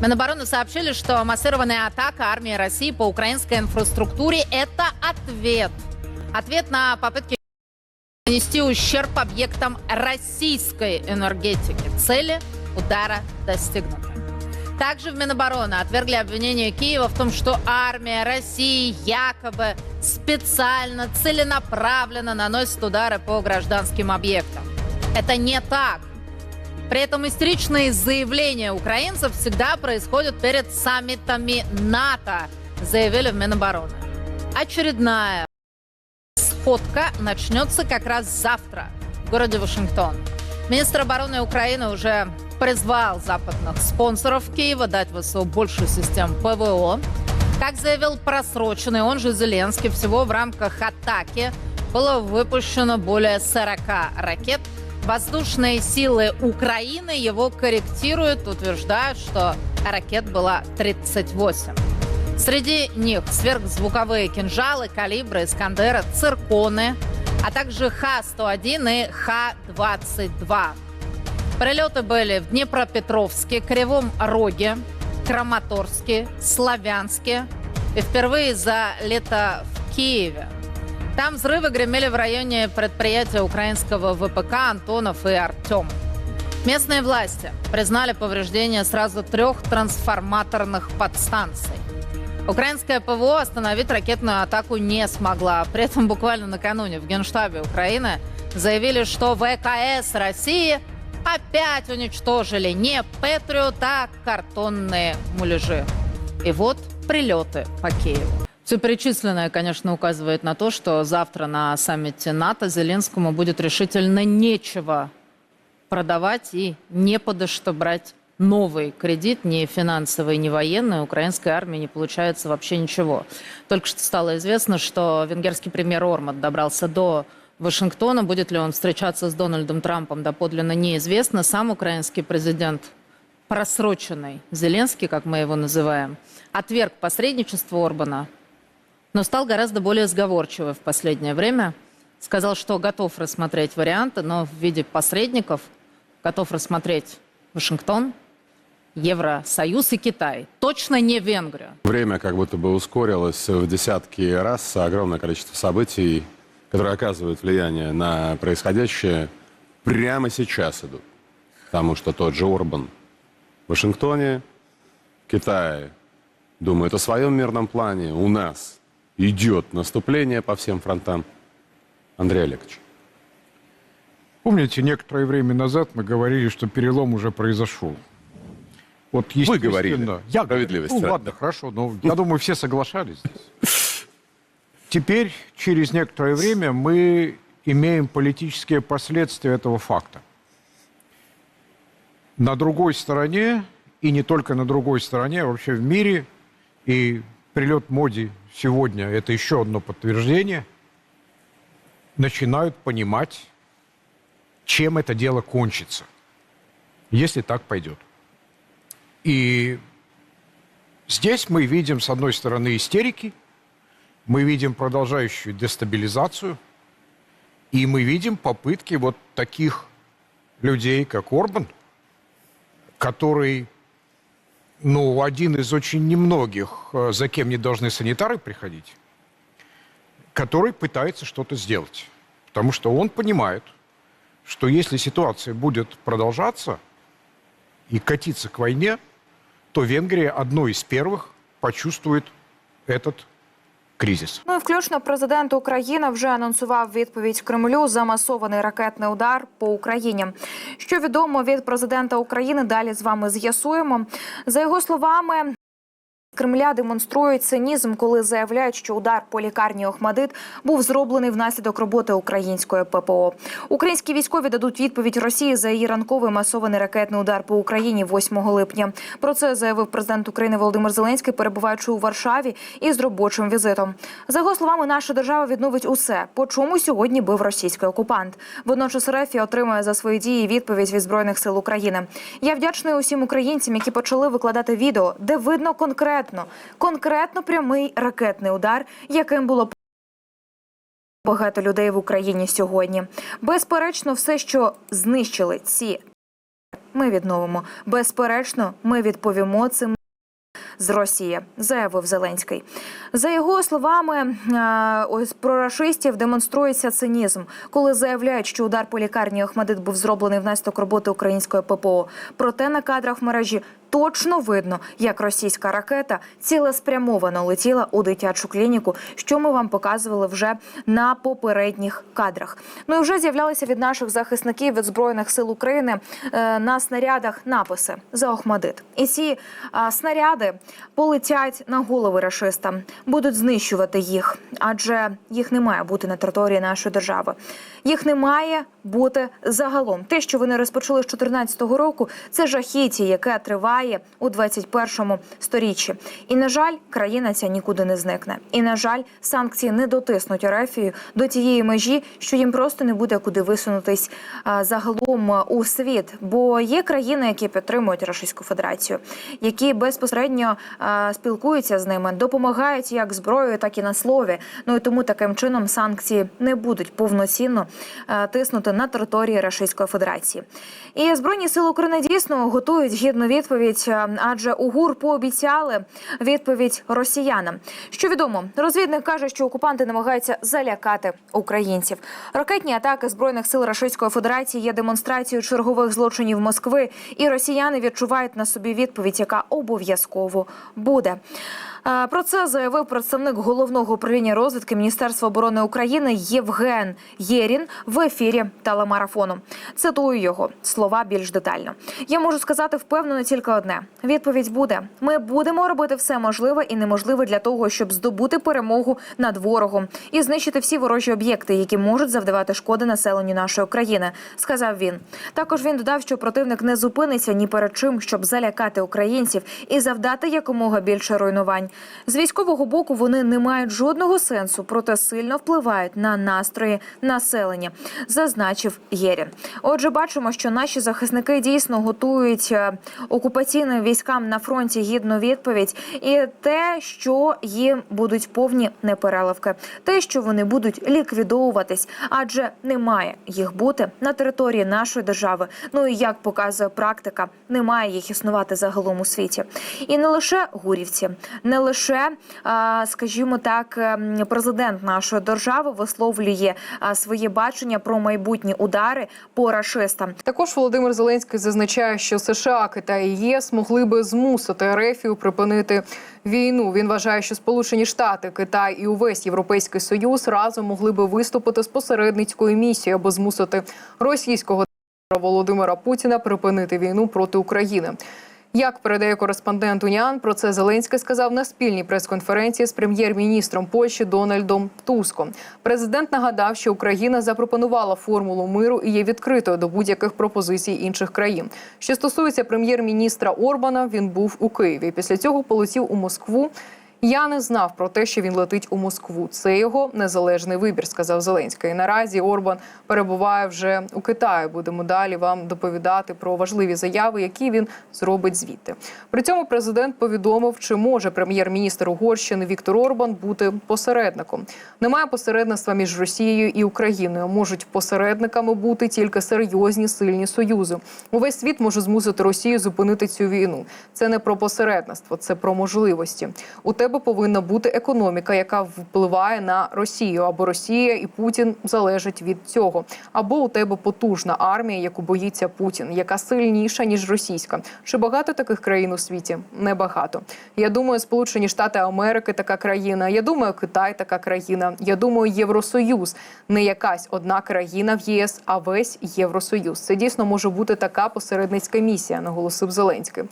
Минобороны сообщили, что массированная атака армии России по украинской инфраструктуре – это ответ. Ответ на попытки нанести ущерб объектам российской энергетики. Цели удара достигнуты. Также в Минобороны отвергли обвинение Киева в том, что армия России якобы специально, целенаправленно наносит удары по гражданским объектам. Это не так. При этом истеричные заявления украинцев всегда происходят перед саммитами НАТО, заявили в Минобороны. Очередная сходка начнется как раз завтра в городе Вашингтон. Министр обороны Украины уже призвал западных спонсоров Киева дать ВСУ больше систем ПВО. Как заявил просроченный, он же Зеленский, всего в рамках атаки было выпущено более 40 ракет. Воздушные силы Украины его корректируют, утверждают, что ракет было 38. Среди них сверхзвуковые кинжалы, калибры, Искандера, цирконы, а также Х-101 и Х-22. Прилеты были в Днепропетровске, Кривом Роге, Краматорске, Славянске и впервые за лето в Киеве. Там взрывы гремели в районе предприятия украинского ВПК «Антонов» и «Артем». Местные власти признали повреждения сразу трех трансформаторных подстанций. Украинская ПВО остановить ракетную атаку не смогла. При этом буквально накануне в Генштабе Украины заявили, что ВКС России опять уничтожили не Патриот, а картонные муляжи. И вот прилеты по Киеву. Все перечисленное, конечно, указывает на то, что завтра на саммите НАТО Зеленскому будет решительно нечего продавать и не подо что брать новый кредит, не финансовый, не военный. Украинской армии не получается вообще ничего. Только что стало известно, что венгерский премьер Ормат добрался до Вашингтона. Будет ли он встречаться с Дональдом Трампом, доподлинно неизвестно. Сам украинский президент, просроченный Зеленский, как мы его называем, отверг посредничество Орбана, но стал гораздо более сговорчивый в последнее время. Сказал, что готов рассмотреть варианты, но в виде посредников готов рассмотреть Вашингтон, Евросоюз и Китай. Точно не Венгрию. Время как будто бы ускорилось в десятки раз. Огромное количество событий, которые оказывают влияние на происходящее, прямо сейчас идут. Потому что тот же Орбан в Вашингтоне, Китай думает о своем мирном плане. У нас идет наступление по всем фронтам. Андрей Олегович. Помните, некоторое время назад мы говорили, что перелом уже произошел. Вот естественно, говорили. Я Справедливости Ну ради. ладно, хорошо, но я думаю, все соглашались здесь. Теперь, через некоторое время, мы имеем политические последствия этого факта. На другой стороне, и не только на другой стороне, а вообще в мире, и прилет Моди сегодня – это еще одно подтверждение, начинают понимать, чем это дело кончится, если так пойдет. И здесь мы видим, с одной стороны, истерики, мы видим продолжающую дестабилизацию, и мы видим попытки вот таких людей, как Орбан, который, ну, один из очень немногих, э, за кем не должны санитары приходить, который пытается что-то сделать. Потому что он понимает, что если ситуация будет продолжаться и катиться к войне, то Венгрия одной из первых почувствует этот кризис. Ну і включно президент України вже анонсував відповідь Кремлю за масований ракетний удар по Україні. Що відомо від президента України, далі з вами з'ясуємо. За його словами. Кремля демонструють цинізм, коли заявляють, що удар по лікарні Охмадит був зроблений внаслідок роботи української ППО. Українські військові дадуть відповідь Росії за її ранковий масований ракетний удар по Україні 8 липня. Про це заявив президент України Володимир Зеленський, перебуваючи у Варшаві із робочим візитом. За його словами, наша держава відновить усе, по чому сьогодні бив російський окупант. Водночас РФ отримує за свої дії відповідь від збройних сил України. Я вдячний усім українцям, які почали викладати відео, де видно конкретно, конкретно прямий ракетний удар, яким було багато людей в Україні сьогодні. Безперечно, все, що знищили ці ми відновимо. Безперечно, ми відповімо цим з Росії, заявив Зеленський. За його словами, е, ось про рашистів демонструється цинізм, коли заявляють, що удар по лікарні Охмадит був зроблений внаслідок роботи української ППО. Проте на кадрах в мережі точно видно, як російська ракета цілеспрямовано летіла у дитячу клініку, що ми вам показували вже на попередніх кадрах. Ну і вже з'являлися від наших захисників від збройних сил України е, на снарядах написи за Охмадит. І ці снаряди полетять на голови рашистам, будуть знищувати їх, адже їх не має бути на території нашої держави. Їх не має бути загалом. Те, що вони розпочали з 2014 року, це жахіття, яке триває у 21 сторіччі. І на жаль, країна ця нікуди не зникне. І на жаль, санкції не дотиснуть Ерефію до тієї межі, що їм просто не буде куди висунутись загалом у світ. Бо є країни, які підтримують Російську Федерацію, які безпосередньо спілкуються з ними, допомагають як зброєю, так і на слові. Ну і тому таким чином санкції не будуть повноцінно тиснути на території Російської Федерації. І збройні сили України дійсно готують гідну відповідь, а, адже УГУР пообіцяли відповідь росіянам. Що відомо, розвідник каже, що окупанти намагаються залякати українців. Ракетні атаки збройних сил Російської Федерації є демонстрацією чергових злочинів Москви, і росіяни відчувають на собі відповідь, яка обов'язково буде. Е, Про це заявив представник головного управління розвідки Міністерства оборони України Євген Єрін в ефірі телемарафону. Цитую його слова більш детально. Я можу сказати впевнено тільки одне: відповідь буде: ми будемо робити все можливе і неможливе для того, щоб здобути перемогу над ворогом і знищити всі ворожі об'єкти, які можуть завдавати шкоди населенню нашої країни. Сказав він. Також він додав, що противник не зупиниться ні перед чим, щоб залякати українців і завдати якомога більше руйнувань. З військового боку вони не мають жодного сенсу, проте сильно впливають на настрої населення, зазначив Єрін. Отже, бачимо, що наші захисники дійсно готують е, окупаційним військам на фронті гідну відповідь, і те, що їм будуть повні непереливки, те, що вони будуть ліквідовуватись, адже немає їх бути на території нашої держави. Ну і як показує практика, немає їх існувати загалом у світі. І не лише гурівці, не лише, скажімо так, ем, президент нашої держави висловлює своє бачення про майбутні удари по рашистам. Також Володимир Зеленський зазначає, що США, Китай і ЄС могли би змусити Ерефію припинити війну. Він вважає, що Сполучені Штати, Китай і увесь Європейський Союз разом могли би виступити з посередницькою місією, аби змусити російського Володимира Путіна припинити війну проти України. Як передає кореспондент Уніан, про це Зеленський сказав на спільній прес-конференції з прем'єр-міністром Польщі Дональдом Туском. Президент нагадав, що Україна запропонувала формулу миру і є відкритою до будь-яких пропозицій інших країн. Що стосується прем'єр-міністра Орбана, він був у Києві. Після цього полетів у Москву. Я не знав про те, що він летить у Москву. Це його незалежний вибір, сказав Зеленський. Наразі Орбан перебуває вже у Китаї. Будемо далі вам доповідати про важливі заяви, які він зробить звідти. При цьому президент повідомив, чи може прем'єр-міністр Угорщини Віктор Орбан бути посередником. Немає посередництва між Росією і Україною. Можуть посередниками бути тільки серйозні сильні союзи. Увесь світ може змусити Росію зупинити цю війну. Це не про посередництво, це про можливості. У тебе повинна бути економіка, яка впливає на Росію, або Росія і Путін залежать від цього. Або у тебе потужна армія, яку боїться Путін, яка сильніша ніж російська. Чи багато таких країн у світі? Небагато. Я думаю, Сполучені Штати Америки така країна. Я думаю, Китай така країна. Я думаю, Євросоюз не якась одна країна в ЄС, а весь Євросоюз. Це дійсно може бути така посередницька місія, наголосив Зеленський.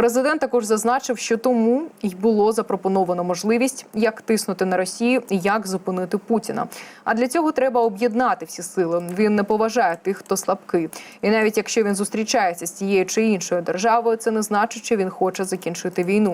Президент також зазначив, що тому й було запропоновано можливість, як тиснути на Росію і як зупинити Путіна. А для цього треба об'єднати всі сили. Він не поважає тих, хто слабкий. І навіть якщо він зустрічається з тією чи іншою державою, це не значить, що він хоче закінчити війну.